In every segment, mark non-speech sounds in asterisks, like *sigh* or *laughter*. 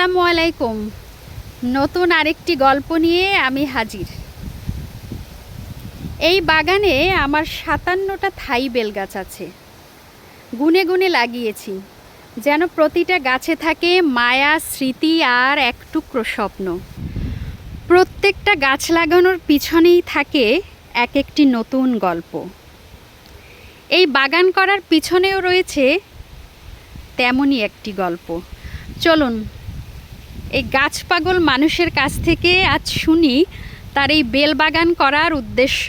আসসালামু আলাইকুম নতুন আরেকটি গল্প নিয়ে আমি হাজির। এই বাগানে আমার সাতান্নটা থাই বেল গাছ আছে। গুনে গুনে লাগিয়েছি, যেন প্রতিটা গাছে থাকে মায়া, স্মৃতি আর এক টুকরো স্বপ্ন। প্রত্যেকটা গাছ লাগানোর পিছনেই থাকে এক একটি নতুন গল্প। এই বাগান করার পিছনেও রয়েছে তেমনই একটি গল্প। চলুন এই গাছ পাগল মানুষের কাছ থেকে আজ শুনি তার এই বেল বাগান করার উদ্দেশ্য।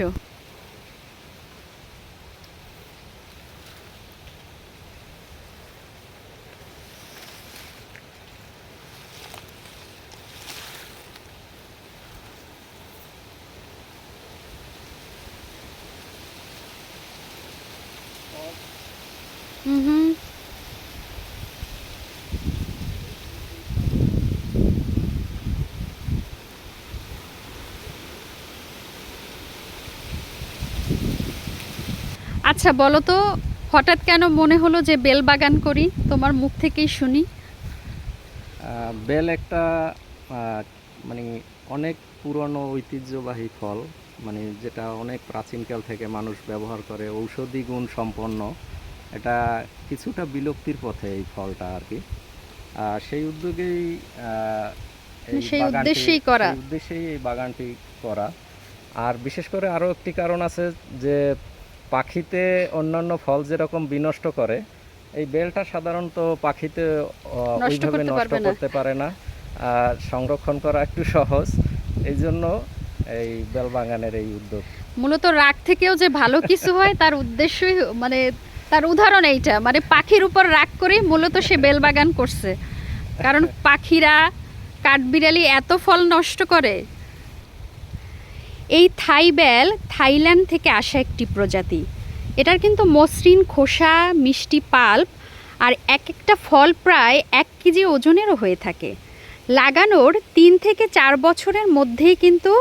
হুম। আচ্ছা বলো তো হঠাৎ কেন মনে হলো যে বেল বাগান করি? তোমার মুখ থেকেই শুনি। বেল একটা মানে অনেক পুরনো ঐতিহ্যবাহী ফল মানে যেটা অনেক প্রাচীনকাল থেকে মানুষ ব্যবহার করে ঔষধি গুণ সম্পন্ন। এটা কিছুটা বিলুপ্তির পথে এই ফলটা আর কি। সেই উদ্যোগেই সেই উদ্দেশ্যেই করা। উদ্দেশ্যেই এই বাগানটি করা। আর বিশেষ করে আরও একটি কারণ আছে যে পাখিতে অন্যান্য ফল যেরকম বিনষ্ট করে এই বেলটা সাধারণত পাখিতে ওইভাবে নষ্ট করতে পারে না। আর সংরক্ষণ করা একটু সহজ এই জন্য এই বেল বাগানের এই উদ্যোগ। মূলত রাগ থেকেও যে ভালো কিছু হয় তার উদ্দেশ্যই মানে তার উদাহরণ এইটা মানে পাখির উপর রাগ করে মূলত সে বেল বাগান করছে। কারণ *laughs* পাখিরা কাঠবিড়ালি এত ফল নষ্ট করে এই থাই বেল থাইল্যান্ড থেকে আসা একটি প্রজাতি। এটার কিন্তু মসৃণ খোসা, মিষ্টি পাল্প আর এক একটা ফল প্রায় এক কেজি ওজনেরও হয়ে থাকে। লাগানোর তিন থেকে চার বছরের মধ্যেই কিন্তু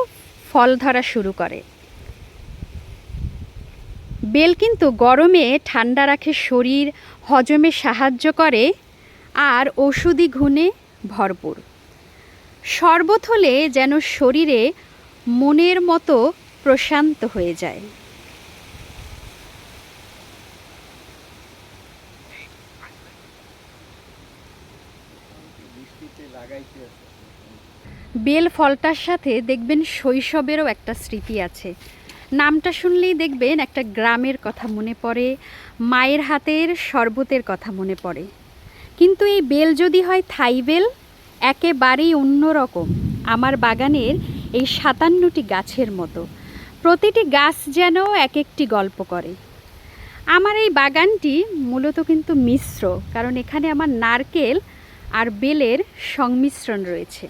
ফল ধরা শুরু করে। বেল কিন্তু গরমে ঠান্ডা রাখে শরীর, হজমে সাহায্য করে আর ওষুধি গুণে ভরপুর। শরবত হলে যেন শরীরে মনের মতো প্রশান্ত হয়ে যায়। বেল ফলটার সাথে দেখবেন শৈশবেরও একটা স্মৃতি আছে। নামটা শুনলেই দেখবেন একটা গ্রামের কথা মনে পড়ে, মায়ের হাতের শরবতের কথা মনে পড়ে। কিন্তু এই বেল যদি হয় থাই বেল, একেবারেই অন্যরকম আমার বাগানের এই সাতান্নটি গাছের মতো। প্রতিটি গাছ যেন এক একটি গল্প করে। আমার এই বাগানটি মূলত কিন্তু মিশ্র, কারণ এখানে আমার নারকেল আর বেলের সংমিশ্রণ রয়েছে।